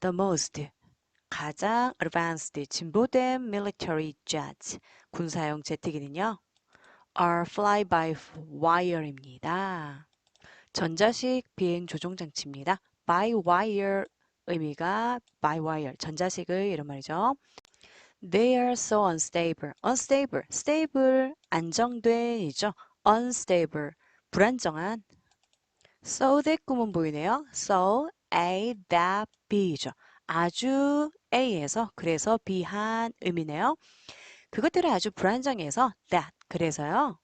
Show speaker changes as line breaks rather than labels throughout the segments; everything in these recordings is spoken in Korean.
the most 가장 advanced 진보된 military jets 군사용 제트기는요. are fly by wire입니다. 전자식 비행 조종 장치입니다. by wire 의미가 by wire 전자식의 이런 말이죠. They are so unstable. unstable, stable 안정된이죠. unstable 불안정한. so that 구문 보이네요. so a that b죠. 아주 A에서 그래서 B한 의미네요. 그것들은 아주 불안정해서 that 그래서요.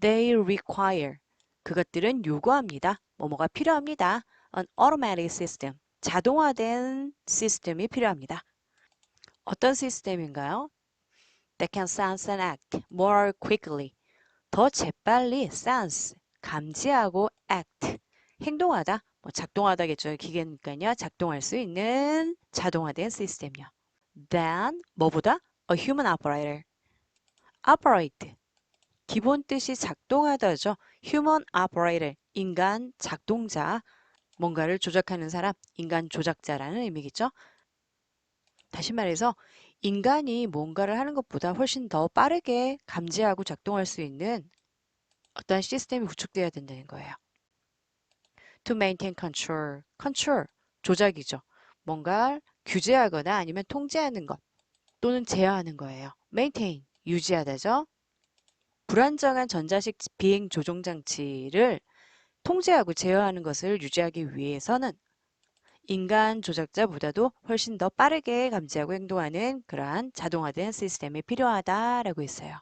They require 그것들은 요구합니다. 뭐뭐가 필요합니다. An automatic system 자동화된 시스템이 필요합니다. 어떤 시스템인가요? That can sense and act more quickly 더 재빨리 sense 감지하고 act 행동하다 뭐 작동하다겠죠. 기계니까요. 작동할 수 있는 자동화된 시스템이요. Then 뭐보다 a human operator. operate 기본 뜻이 작동하다죠. human operator 인간 작동자 뭔가를 조작하는 사람 인간 조작자라는 의미겠죠. 다시 말해서 인간이 뭔가를 하는 것보다 훨씬 더 빠르게 감지하고 작동할 수 있는 어떤 시스템이 구축되어야 된다는 거예요. To maintain control. control, 조작이죠. 뭔가 규제하거나 아니면 통제하는 것 또는 제어하는 거예요. maintain, 유지하다죠. 불안정한 전자식 비행 조종 장치를 통제하고 제어하는 것을 유지하기 위해서는 인간 조작자보다도 훨씬 더 빠르게 감지하고 행동하는 그러한 자동화된 시스템이 필요하다라고 했어요.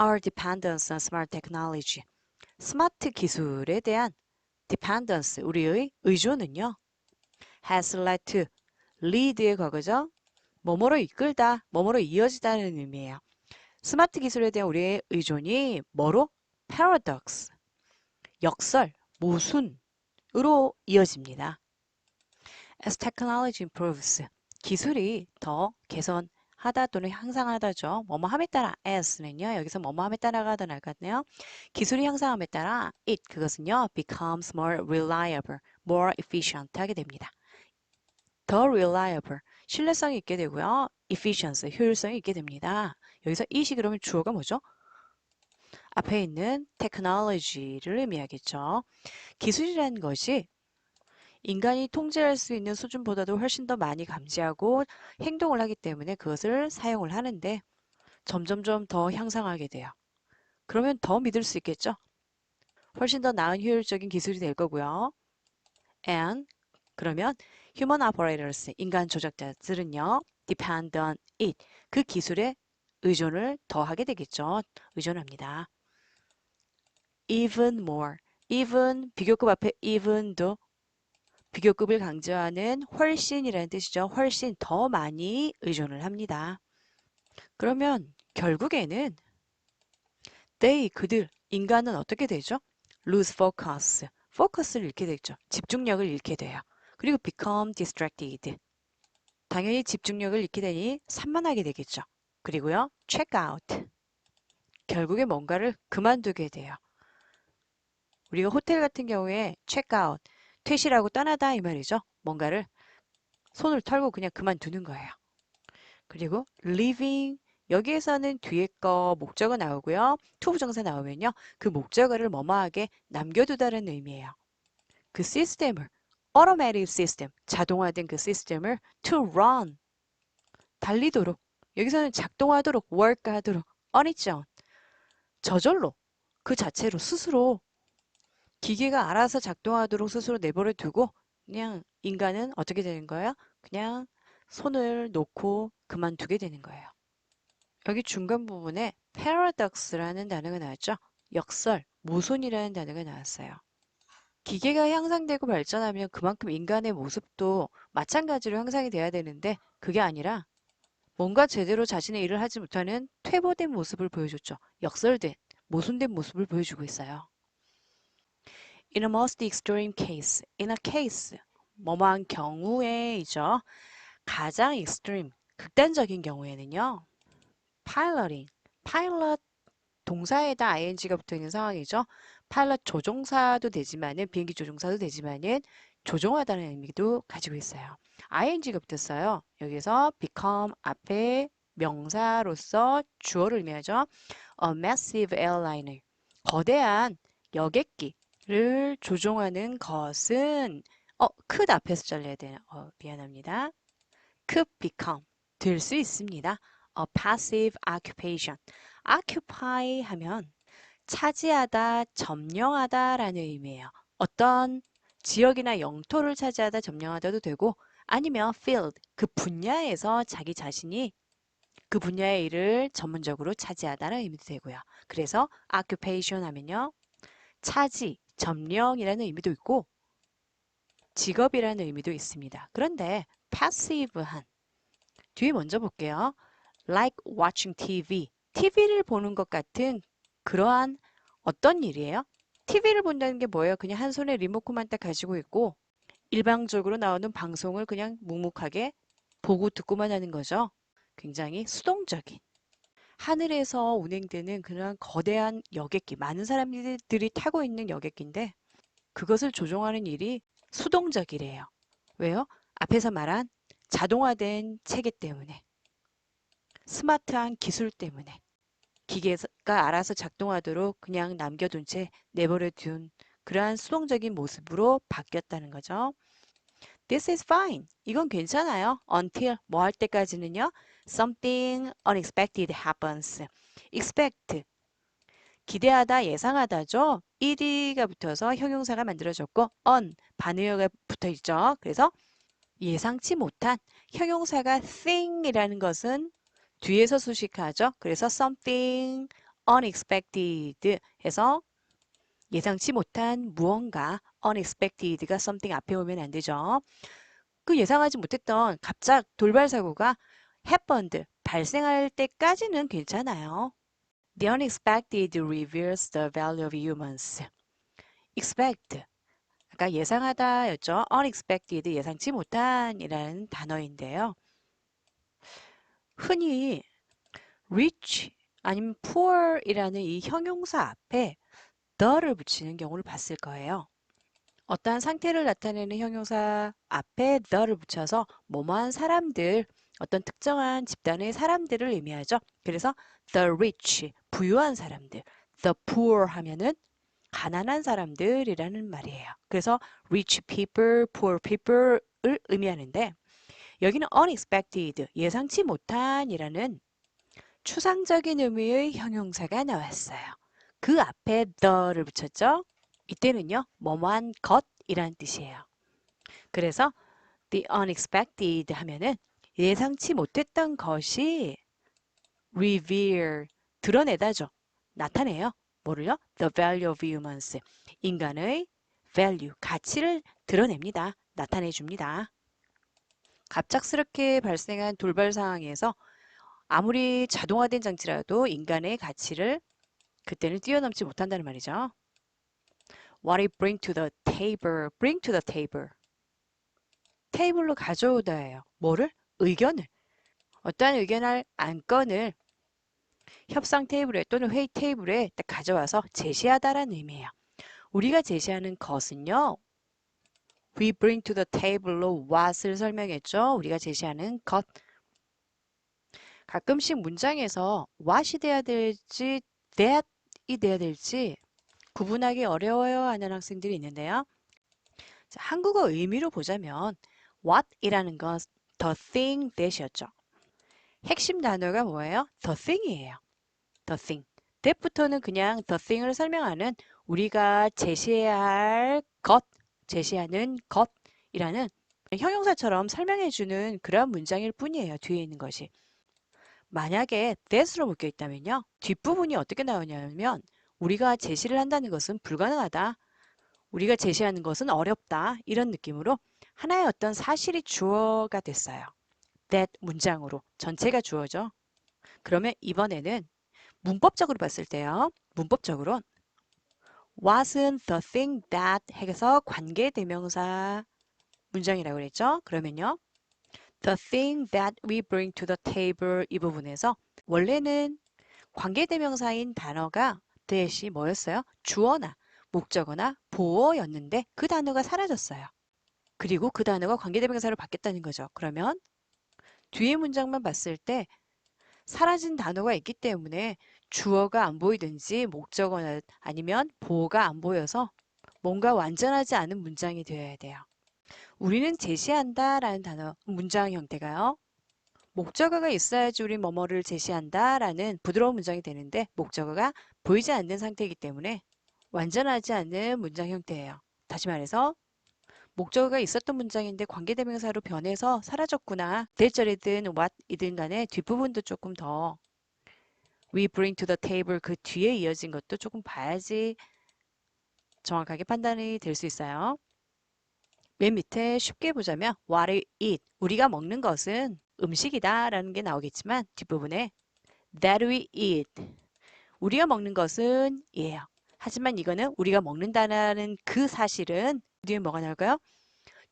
Our dependence on smart technology. 스마트 기술에 대한 dependence, 우리의 의존은요. has led to, lead의 과거죠. 뭐뭐로 이끌다, 뭐뭐로 이어지다는 의미예요. 스마트 기술에 대한 우리의 의존이 뭐로? paradox, 역설, 모순으로 이어집니다. As technology improves, 기술이 더 개선 하다 또는 향상하다죠. 뭐뭐 함에 따라 as는요. 여기서 뭐뭐 함에 따라가 더 나갔네요. 기술이 향상함에 따라 it 그것은요. becomes more reliable, more efficient 하게 됩니다. 더 reliable, 신뢰성이 있게 되고요. efficiency, 효율성이 있게 됩니다. 여기서 이시 그러면 주어가 뭐죠? 앞에 있는 technology를 의미하겠죠. 기술이라는 것이 인간이 통제할 수 있는 수준보다도 훨씬 더 많이 감지하고 행동을 하기 때문에 그것을 사용을 하는데 점점점 더 향상하게 돼요. 그러면 더 믿을 수 있겠죠? 훨씬 더 나은 효율적인 기술이 될 거고요. And 그러면 human operators, 인간 조작자들은요. depend on it, 그 기술에 의존을 더 하게 되겠죠. 의존합니다. even more, even 비교급 앞에 even도 비교급을 강조하는 훨씬이라는 뜻이죠. 훨씬 더 많이 의존을 합니다. 그러면 결국에는 they, 그들, 인간은 어떻게 되죠? lose focus, focus를 잃게 되죠. 집중력을 잃게 돼요. 그리고 become distracted. 당연히 집중력을 잃게 되니 산만하게 되겠죠. 그리고요, check out. 결국에 뭔가를 그만두게 돼요. 우리가 호텔 같은 경우에 check out, 퇴실하고 떠나다 이 말이죠. 뭔가를 손을 털고 그냥 그만두는 거예요. 그리고 leaving 여기에서는 뒤에 거 목적어 나오고요. to 부정사 나오면요. 그 목적어를 뭐뭐하게 남겨두다는 의미예요. 그 시스템을 automatic system 자동화된 그 시스템을 to run 달리도록 여기서는 작동하도록 work하도록 on its own 저절로 그 자체로 스스로 기계가 알아서 작동하도록 스스로 내버려 두고 그냥 인간은 어떻게 되는 거예요? 그냥 손을 놓고 그만두게 되는 거예요. 여기 중간 부분에 paradox라는 단어가 나왔죠? 역설, 모순이라는 단어가 나왔어요. 기계가 향상되고 발전하면 그만큼 인간의 모습도 마찬가지로 향상이 돼야 되는데 그게 아니라 뭔가 제대로 자신의 일을 하지 못하는 퇴보된 모습을 보여줬죠. 역설된, 모순된 모습을 보여주고 있어요. In a most extreme case, in a case, 뭐뭐한 경우에이죠. 가장 extreme, 극단적인 경우에는요. piloting, pilot 동사에다 ing가 붙어 있는 상황이죠. 파일럿 조종사도 되지만은 비행기 조종사도 되지만은 조종하다는 의미도 가지고 있어요. ing가 붙었어요. 여기서 become 앞에 명사로서 주어를 의미하죠. A massive airliner. 거대한 여객기 를 조종하는 것은 어, could 앞에서 잘려야 돼요. 어, 미안합니다. could become 될 수 있습니다. A passive occupation. occupy 하면 차지하다, 점령하다 라는 의미예요. 어떤 지역이나 영토를 차지하다, 점령하다도 되고 아니면 field, 그 분야에서 자기 자신이 그 분야의 일을 전문적으로 차지하다는 의미도 되고요. 그래서 occupation 하면요. 차지, 점령이라는 의미도 있고 직업이라는 의미도 있습니다. 그런데 passive한 뒤에 먼저 볼게요. like watching TV. TV를 보는 것 같은 그러한 어떤 일이에요? TV를 본다는 게 뭐예요? 그냥 한 손에 리모컨만 딱 가지고 있고 일방적으로 나오는 방송을 그냥 묵묵하게 보고 듣고만 하는 거죠. 굉장히 수동적인 하늘에서 운행되는 그런 거대한 여객기, 많은 사람들이 타고 있는 여객기인데 그것을 조종하는 일이 수동적이래요. 왜요? 앞에서 말한 자동화된 체계 때문에 스마트한 기술 때문에 기계가 알아서 작동하도록 그냥 남겨둔 채 내버려 둔 그러한 수동적인 모습으로 바뀌었다는 거죠. This is fine. 이건 괜찮아요. Until 뭐 할 때까지는요. Something unexpected happens. Expect. 기대하다, 예상하다죠. ed가 붙어서 형용사가 만들어졌고 on, 반의어가 붙어 있죠. 그래서 예상치 못한 형용사가 thing이라는 것은 뒤에서 수식하죠. 그래서 something unexpected 해서 예상치 못한 무언가 unexpected가 something 앞에 오면 안 되죠. 그 예상하지 못했던 갑작 돌발 사고가 happened 발생할 때까지는 괜찮아요. The unexpected reveals the value of humans. expect 아까 예상하다였죠. unexpected 예상치 못한이라는 단어인데요. 흔히 rich 아니면 poor이라는 이 형용사 앞에 the를 붙이는 경우를 봤을 거예요. 어떠한 상태를 나타내는 형용사 앞에 the를 붙여서 뭐뭐한 사람들, 어떤 특정한 집단의 사람들을 의미하죠. 그래서 the rich, 부유한 사람들, the poor 하면은 가난한 사람들이라는 말이에요. 그래서 rich people, poor people을 의미하는데 여기는 unexpected, 예상치 못한이라는 추상적인 의미의 형용사가 나왔어요. 그 앞에 the를 붙였죠. 이때는요, 뭐뭐한 것이란 뜻이에요. 그래서 the unexpected 하면은 예상치 못했던 것이 reveal, 드러내다죠. 나타내요. 뭐를요? The value of humans. 인간의 value, 가치를 드러냅니다. 나타내줍니다. 갑작스럽게 발생한 돌발 상황에서 아무리 자동화된 장치라도 인간의 가치를 그때는 뛰어넘지 못한다는 말이죠. What it bring to the table, bring to the table. 테이블로 가져오다예요. 뭐를? 의견을. 어떠한 의견을 안건을 협상 테이블에 또는 회의 테이블에 딱 가져와서 제시하다라는 의미예요. 우리가 제시하는 것은요. We bring to the table로 what을 설명했죠. 우리가 제시하는 것. 가끔씩 문장에서 what이 돼야 될지 that이 돼야 될지 구분하기 어려워요 하는 학생들이 있는데요. 자, 한국어 의미로 보자면 what이라는 건 the thing that이었죠. 핵심 단어가 뭐예요? the thing이에요. the thing. that부터는 그냥 the thing을 설명하는 우리가 제시해야 할 것, 제시하는 것이라는 형용사처럼 설명해주는 그런 문장일 뿐이에요. 뒤에 있는 것이. 만약에 that으로 묶여 있다면요. 뒷부분이 어떻게 나오냐면 우리가 제시를 한다는 것은 불가능하다. 우리가 제시하는 것은 어렵다. 이런 느낌으로 하나의 어떤 사실이 주어가 됐어요. that 문장으로 전체가 주어죠. 그러면 이번에는 문법적으로 봤을 때요. 문법적으로 wasn't the thing that 해서 관계 대명사 문장이라고 그랬죠. 그러면요. the thing that we bring to the table 이 부분에서 원래는 관계 대명사인 단어가 that이 뭐였어요? 주어나 목적어나 보어였는데 그 단어가 사라졌어요. 그리고 그 단어가 관계대명사로 바뀌었다는 거죠. 그러면 뒤에 문장만 봤을 때 사라진 단어가 있기 때문에 주어가 안 보이든지 목적어나 아니면 보어가 안 보여서 뭔가 완전하지 않은 문장이 되어야 돼요. 우리는 제시한다 라는 단어, 문장 형태가요. 목적어가 있어야지 우리 뭐뭐를 제시한다 라는 부드러운 문장이 되는데 목적어가 보이지 않는 상태이기 때문에 완전하지 않은 문장 형태예요. 다시 말해서 목적어가 있었던 문장인데 관계대명사로 변해서 사라졌구나. 대절이든 what이든 간에 뒷부분도 조금 더 we bring to the table 그 뒤에 이어진 것도 조금 봐야지 정확하게 판단이 될 수 있어요. 맨 밑에 쉽게 보자면 what we eat 우리가 먹는 것은 음식이다 라는 게 나오겠지만 뒷부분에 that we eat 우리가 먹는 것은 이에요. 하지만 이거는 우리가 먹는다는 그 사실은 뒤에 뭐가 나올까요?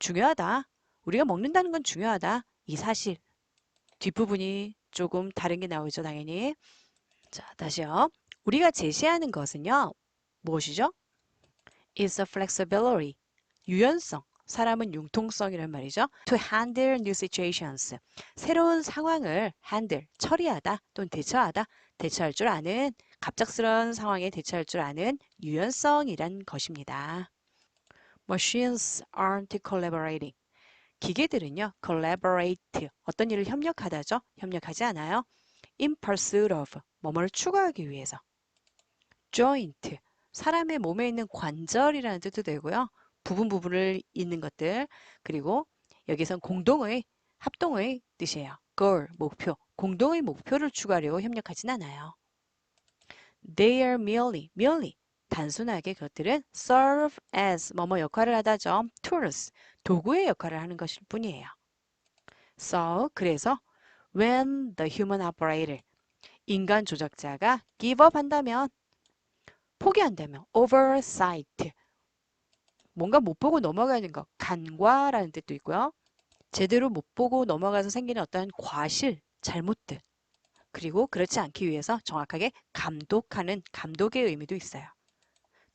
중요하다. 우리가 먹는다는 건 중요하다. 이 사실 뒷부분이 조금 다른 게 나오죠 당연히. 자 다시요. 우리가 제시하는 것은요. 무엇이죠? is a flexibility. 유연성. 사람은 융통성이란 말이죠. To handle new situations. 새로운 상황을 handle, 처리하다 또는 대처하다, 대처할 줄 아는 갑작스러운 상황에 대처할 줄 아는 유연성이란 것입니다. Machines aren't collaborating. 기계들은요, collaborate, 어떤 일을 협력하다죠? 협력하지 않아요. In pursuit of, 뭐뭐를 추구하기 위해서. joint, 사람의 몸에 있는 관절이라는 뜻도 되고요. 부분 부분을 잇는 것들 그리고 여기선 공동의 합동의 뜻이에요. goal 목표 공동의 목표를 추구하려고 협력하진 않아요. They are merely merely 단순하게 그것들은 serve as 뭐뭐 역할을 하다죠. tools 도구의 역할을 하는 것일 뿐이에요. So 그래서 when the human operator 인간 조작자가 give up 한다면 포기한다면 oversight 뭔가 못 보고 넘어가는 것, 간과라는 뜻도 있고요. 제대로 못 보고 넘어가서 생기는 어떤 과실, 잘못들. 그리고 그렇지 않기 위해서 정확하게 감독하는 감독의 의미도 있어요.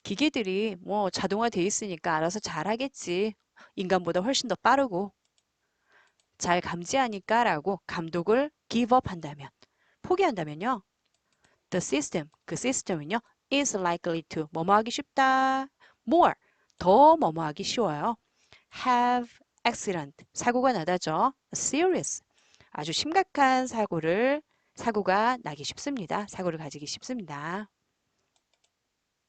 기계들이 뭐 자동화돼 있으니까 알아서 잘하겠지. 인간보다 훨씬 더 빠르고 잘 감지하니까 라고 감독을 up 한다면 포기한다면요. The system, 그 시스템은요. is likely to 뭐뭐 하기 쉽다. more, 더 뭐뭐하기 쉬워요. have accident 사고가 나다죠. serious 아주 심각한 사고를 사고가 나기 쉽습니다. 사고를 가지기 쉽습니다.